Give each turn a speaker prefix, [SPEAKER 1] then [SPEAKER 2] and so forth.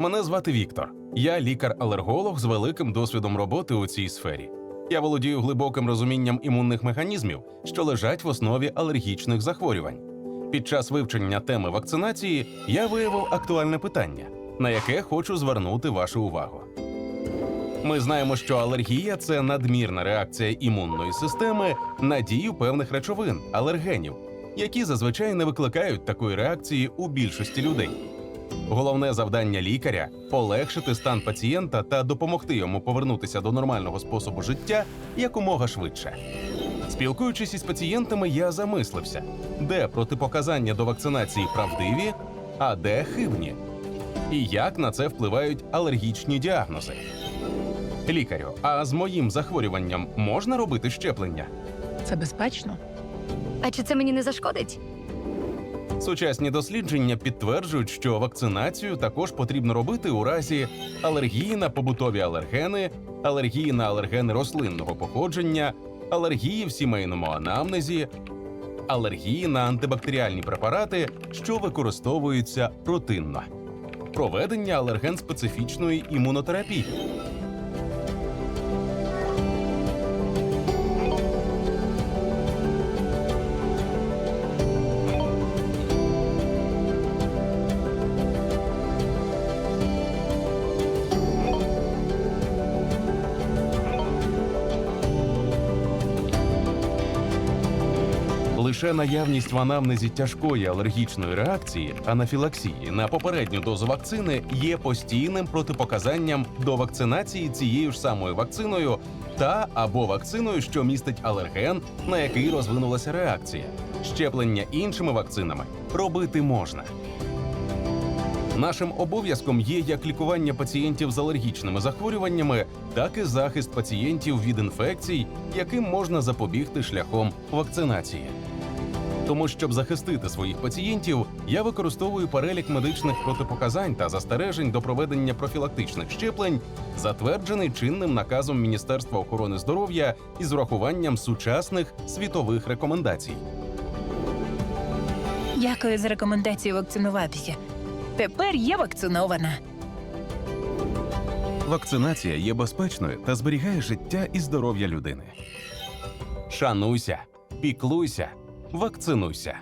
[SPEAKER 1] Мене звати Віктор. Я лікар-алерголог з великим досвідом роботи у цій сфері. Я володію глибоким розумінням імунних механізмів, що лежать в основі алергічних захворювань. Під час вивчення теми вакцинації я виявив актуальне питання, на яке хочу звернути вашу увагу. Ми знаємо, що алергія це надмірна реакція імунної системи на дію певних речовин, алергенів, які зазвичай не викликають такої реакції у більшості людей. Головне завдання лікаря полегшити стан пацієнта та допомогти йому повернутися до нормального способу життя якомога швидше. Спілкуючись із пацієнтами, я замислився, де протипоказання до вакцинації правдиві, а де хибні, і як на це впливають алергічні діагнози. Лікарю, а з моїм захворюванням можна робити щеплення?
[SPEAKER 2] Це безпечно.
[SPEAKER 3] А чи це мені не зашкодить?
[SPEAKER 1] Сучасні дослідження підтверджують, що вакцинацію також потрібно робити у разі алергії на побутові алергени, алергії на алергени рослинного походження, алергії в сімейному анамнезі, алергії на антибактеріальні препарати, що використовуються рутинно, проведення алерген-специфічної імунотерапії. Лише наявність в анамнезі тяжкої алергічної реакції анафілаксії на попередню дозу вакцини є постійним протипоказанням до вакцинації цією ж самою вакциною та або вакциною, що містить алерген, на який розвинулася реакція. Щеплення іншими вакцинами робити можна. Нашим обов'язком є як лікування пацієнтів з алергічними захворюваннями, так і захист пацієнтів від інфекцій, яким можна запобігти шляхом вакцинації. Тому, щоб захистити своїх пацієнтів, я використовую перелік медичних протипоказань та застережень до проведення профілактичних щеплень, затверджений чинним наказом Міністерства охорони здоров'я із врахуванням сучасних світових рекомендацій.
[SPEAKER 2] Дякую за рекомендацію вакцинуватися. Тепер я вакцинована.
[SPEAKER 1] Вакцинація є безпечною та зберігає життя і здоров'я людини. Шануйся, піклуйся, вакцинуйся.